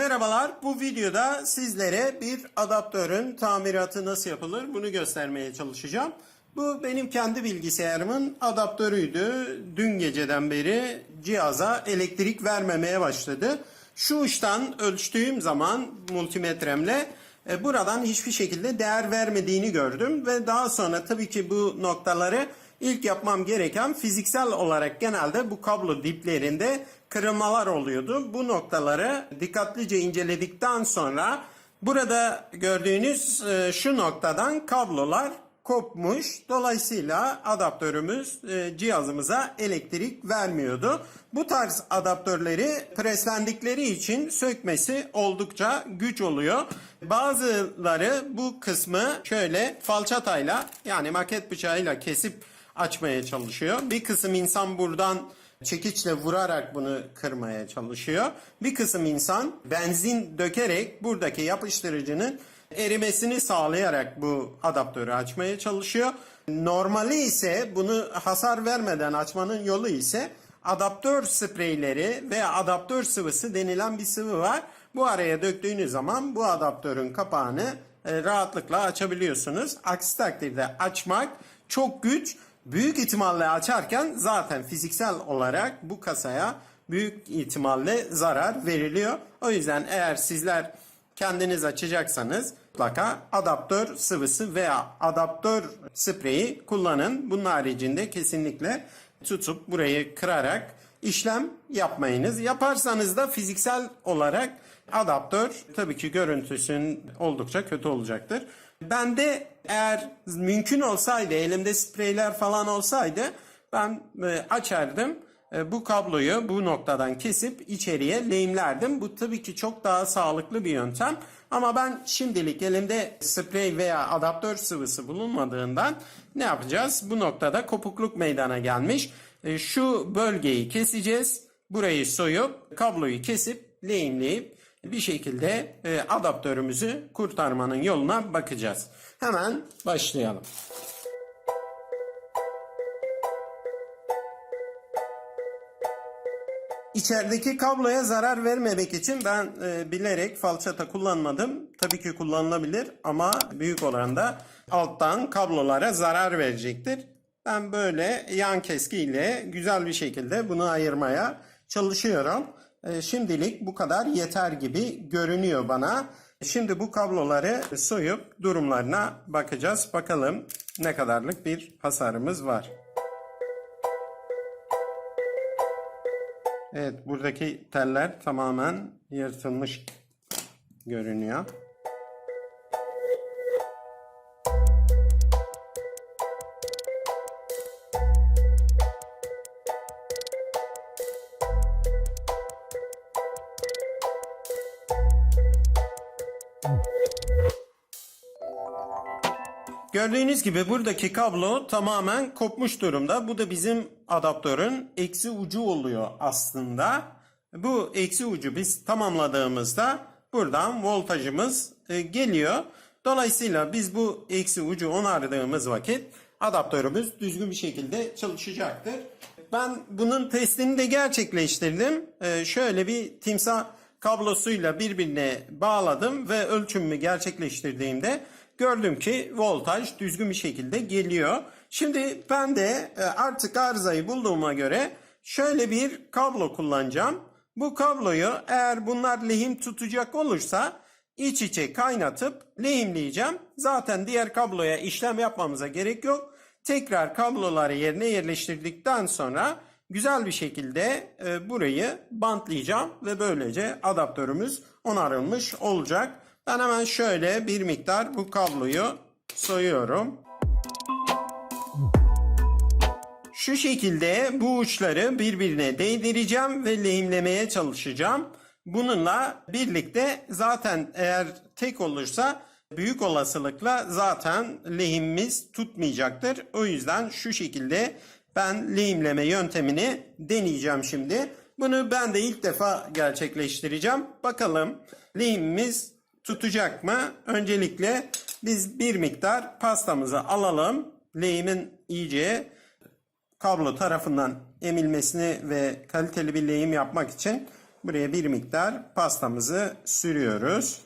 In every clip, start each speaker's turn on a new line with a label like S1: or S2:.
S1: Merhabalar, bu videoda sizlere bir adaptörün tamiratı nasıl yapılır bunu göstermeye çalışacağım. Bu benim kendi bilgisayarımın adaptörüydü. Dün geceden beri cihaza elektrik vermemeye başladı. Şu uçtan ölçtüğüm zaman multimetremle e, buradan hiçbir şekilde değer vermediğini gördüm ve daha sonra tabii ki bu noktaları ilk yapmam gereken fiziksel olarak genelde bu kablo diplerinde kırılmalar oluyordu. Bu noktaları dikkatlice inceledikten sonra burada gördüğünüz e, şu noktadan kablolar kopmuş. Dolayısıyla adaptörümüz e, cihazımıza elektrik vermiyordu. Bu tarz adaptörleri preslendikleri için sökmesi oldukça güç oluyor. Bazıları bu kısmı şöyle falçatayla yani maket bıçağıyla kesip açmaya çalışıyor. Bir kısım insan buradan çekiçle vurarak bunu kırmaya çalışıyor. Bir kısım insan benzin dökerek buradaki yapıştırıcının erimesini sağlayarak bu adaptörü açmaya çalışıyor. Normali ise bunu hasar vermeden açmanın yolu ise adaptör spreyleri veya adaptör sıvısı denilen bir sıvı var. Bu araya döktüğünüz zaman bu adaptörün kapağını e, rahatlıkla açabiliyorsunuz. Aksi takdirde açmak çok güç. Büyük ihtimalle açarken zaten fiziksel olarak bu kasaya büyük ihtimalle zarar veriliyor. O yüzden eğer sizler kendiniz açacaksanız mutlaka adaptör sıvısı veya adaptör spreyi kullanın. Bunun haricinde kesinlikle tutup burayı kırarak işlem yapmayınız. Yaparsanız da fiziksel olarak adaptör tabii ki görüntüsün oldukça kötü olacaktır. Ben de eğer mümkün olsaydı elimde spreyler falan olsaydı ben e, açardım e, bu kabloyu bu noktadan kesip içeriye lehimlerdim. Bu tabii ki çok daha sağlıklı bir yöntem. Ama ben şimdilik elimde sprey veya adaptör sıvısı bulunmadığından ne yapacağız? Bu noktada kopukluk meydana gelmiş. E, Şu bölgeyi keseceğiz. Burayı soyup kabloyu kesip lehimleyip bir şekilde e, adaptörümüzü kurtarmanın yoluna bakacağız. Hemen başlayalım. İçerideki kabloya zarar vermemek için ben e, bilerek falçata kullanmadım. Tabii ki kullanılabilir ama büyük oranda alttan kablolara zarar verecektir. Ben böyle yan keskiyle güzel bir şekilde bunu ayırmaya çalışıyorum. E, şimdilik bu kadar yeter gibi görünüyor bana. Şimdi bu kabloları soyup durumlarına bakacağız. Bakalım ne kadarlık bir hasarımız var. Evet buradaki teller tamamen yırtılmış görünüyor. Gördüğünüz gibi buradaki kablo tamamen kopmuş durumda. Bu da bizim adaptörün eksi ucu oluyor aslında. Bu eksi ucu biz tamamladığımızda buradan voltajımız e, geliyor. Dolayısıyla biz bu eksi ucu onardığımız vakit adaptörümüz düzgün bir şekilde çalışacaktır. Ben bunun testini de gerçekleştirdim. E, şöyle bir timsah kablosuyla birbirine bağladım ve ölçümümü gerçekleştirdiğimde gördüm ki voltaj düzgün bir şekilde geliyor. Şimdi ben de e, artık arızayı bulduğuma göre şöyle bir kablo kullanacağım. Bu kabloyu eğer bunlar lehim tutacak olursa iç içe kaynatıp lehimleyeceğim. Zaten diğer kabloya işlem yapmamıza gerek yok. Tekrar kabloları yerine yerleştirdikten sonra güzel bir şekilde e, burayı bantlayacağım ve böylece adaptörümüz onarılmış olacak. Ben hemen şöyle bir miktar bu kabloyu soyuyorum. Şu şekilde bu uçları birbirine değdireceğim ve lehimlemeye çalışacağım. Bununla birlikte zaten eğer tek olursa büyük olasılıkla zaten lehimimiz tutmayacaktır. O yüzden şu şekilde ben lehimleme yöntemini deneyeceğim şimdi. Bunu ben de ilk defa gerçekleştireceğim. Bakalım lehimimiz tutacak mı? Öncelikle biz bir miktar pastamızı alalım. Lehimin iyice kablo tarafından emilmesini ve kaliteli bir lehim yapmak için Buraya bir miktar pastamızı sürüyoruz.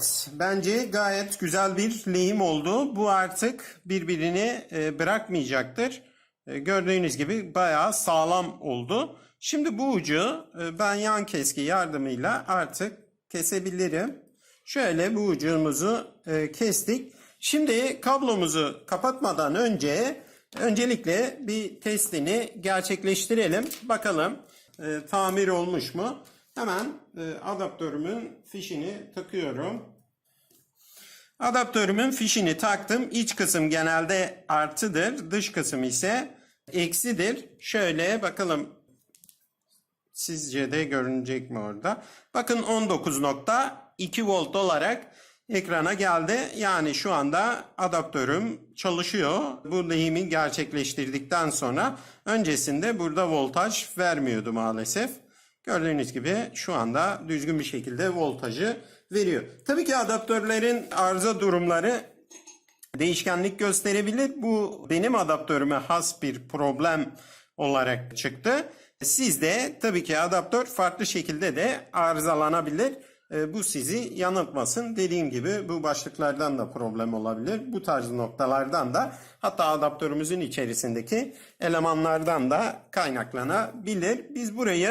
S1: Evet, bence gayet güzel bir lehim oldu. Bu artık birbirini e, bırakmayacaktır. E, gördüğünüz gibi bayağı sağlam oldu. Şimdi bu ucu e, ben yan keski yardımıyla artık kesebilirim. Şöyle bu ucumuzu kestik. Şimdi kablomuzu kapatmadan önce öncelikle bir testini gerçekleştirelim. Bakalım tamir olmuş mu? Hemen adaptörümün fişini takıyorum. Adaptörümün fişini taktım. İç kısım genelde artıdır. Dış kısım ise eksidir. Şöyle bakalım sizce de görünecek mi orada? Bakın 19.2 volt olarak ekrana geldi. Yani şu anda adaptörüm çalışıyor. Bu lehimi gerçekleştirdikten sonra öncesinde burada voltaj vermiyordu maalesef. Gördüğünüz gibi şu anda düzgün bir şekilde voltajı veriyor. Tabii ki adaptörlerin arıza durumları değişkenlik gösterebilir. Bu benim adaptörüme has bir problem olarak çıktı. Sizde tabii ki adaptör farklı şekilde de arızalanabilir. E, Bu sizi yanıltmasın. Dediğim gibi bu başlıklardan da problem olabilir. Bu tarz noktalardan da hatta adaptörümüzün içerisindeki elemanlardan da kaynaklanabilir. Biz burayı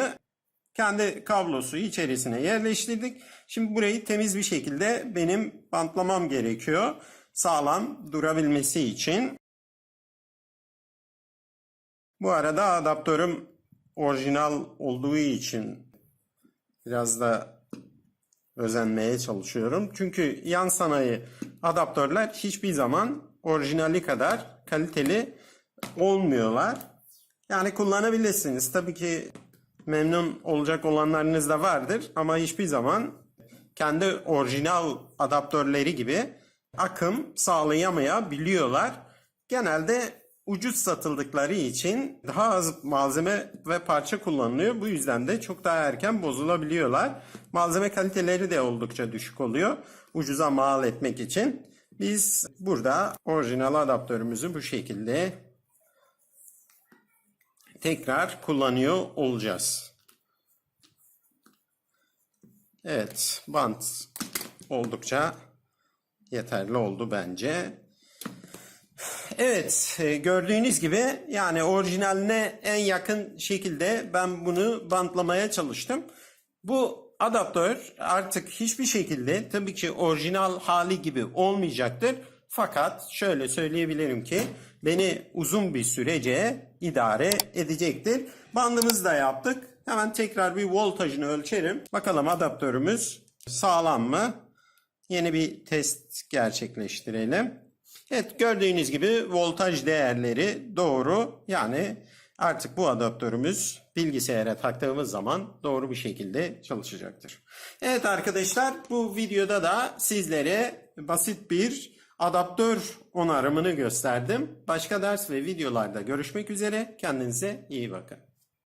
S1: kendi kablosu içerisine yerleştirdik. Şimdi burayı temiz bir şekilde benim bantlamam gerekiyor. Sağlam durabilmesi için. Bu arada adaptörüm orijinal olduğu için biraz da özenmeye çalışıyorum. Çünkü yan sanayi adaptörler hiçbir zaman orijinali kadar kaliteli olmuyorlar. Yani kullanabilirsiniz. Tabii ki memnun olacak olanlarınız da vardır ama hiçbir zaman kendi orijinal adaptörleri gibi akım sağlayamayabiliyorlar. Genelde ucuz satıldıkları için daha az malzeme ve parça kullanılıyor. Bu yüzden de çok daha erken bozulabiliyorlar. Malzeme kaliteleri de oldukça düşük oluyor. Ucuza mal etmek için. Biz burada orijinal adaptörümüzü bu şekilde tekrar kullanıyor olacağız. Evet, bant oldukça yeterli oldu bence. Evet, e, gördüğünüz gibi yani orijinaline en yakın şekilde ben bunu bantlamaya çalıştım. Bu adaptör artık hiçbir şekilde tabii ki orijinal hali gibi olmayacaktır. Fakat şöyle söyleyebilirim ki beni uzun bir sürece idare edecektir. Bandımızı da yaptık. Hemen tekrar bir voltajını ölçerim. Bakalım adaptörümüz sağlam mı? Yeni bir test gerçekleştirelim. Evet gördüğünüz gibi voltaj değerleri doğru. Yani artık bu adaptörümüz bilgisayara taktığımız zaman doğru bir şekilde çalışacaktır. Evet arkadaşlar bu videoda da sizlere basit bir adaptör onarımını gösterdim. Başka ders ve videolarda görüşmek üzere. Kendinize iyi bakın.